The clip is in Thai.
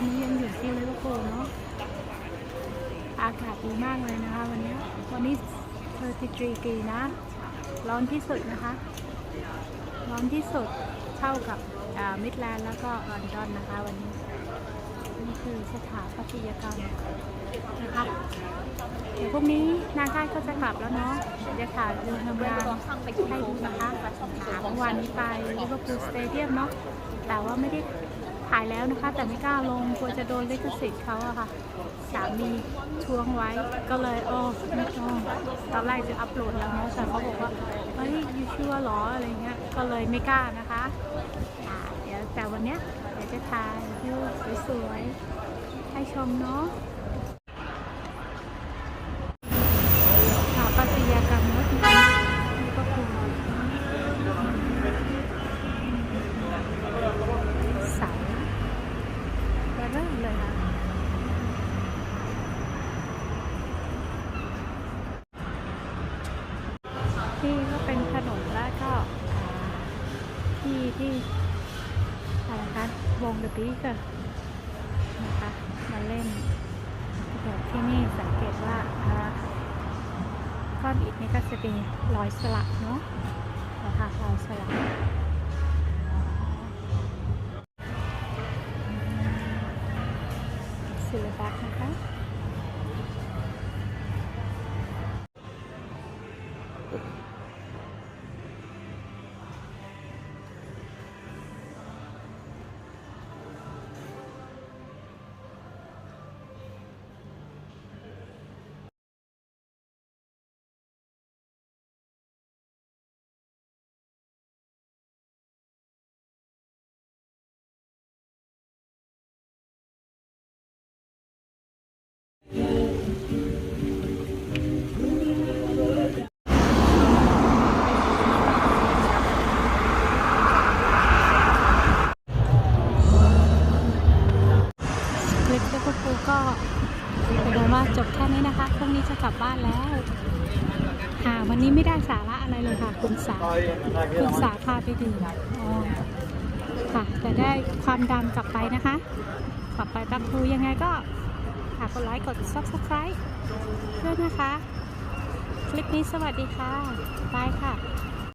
อนนี้ยังอยู่ที่ลิเวอร์พูลเนาะ อากาศดีมากเลยนะคะ วันนี้ วันนี้33กีนะ ร้อนที่สุดนะคะ ร้อนที่สุดเท่ากับมิดแลนด์แล้วก็ลอนดอนนะคะวันนี้ นี่คือสถาปัตยกรรมนะคะเดี๋ยวพรุ่งนี้นาค่ายก็จะกลับแล้วเนาะเดี๋ยวจะถ่ายดูทำงานให้ดูนะคะเมื่อวานนี้ไปลิเวอร์พูลสเตเดียมเนาะแต่ว่าไม่ได้ ขายแล้วนะคะ แต่ไม่กล้าลงกลัวจะโดนลิขสิทธิ์เขาอะค่ะสามีทวงไว้ก็เลยโอ้ไม่ต้องตอนแรกจะอัพโหลดแล้วเนาะแต่เขาบอกว่าเฮ้ยยูชัวร์หรออะไรเงี้ยก็เลยไม่กล้านะคะเดี๋ยวแต่วันเนี้ยเดี๋ยวจะถ่ายวิวสวยๆให้ชมเนาะ สถาปัตยกรรมรถยนต์นี่ก็คือเสาเบอร์เริ่มเลยค่ะ นี่ก็เป็นถนนแล้วก็ที่ที่อะไรคะวงเดอะบีกนะคะมาเล่นแบบที่นี่สังเกตว่าอ่าก้อนอิฐนี่ก็จะเป็นรอยสลักเนาะนะคะรอยสลักศิลปะนะคะ ก็คูก็เป็นว่าจบแค่นี้นะคะพรุ่งนี้จะกลับบ้านแล้วค่ะวันนี้ไม่ได้สาระอะไรเลยค่ะ คุณสาคุณสาพาไปดื่มค่ะแต่ได้ความดำกลับไปนะคะกลับไปบักพูยังไงก็ฝากกดไลค์กด subscribe ด้วยนะคะ คลิปนี้สวัสดีค่ะบายค่ะ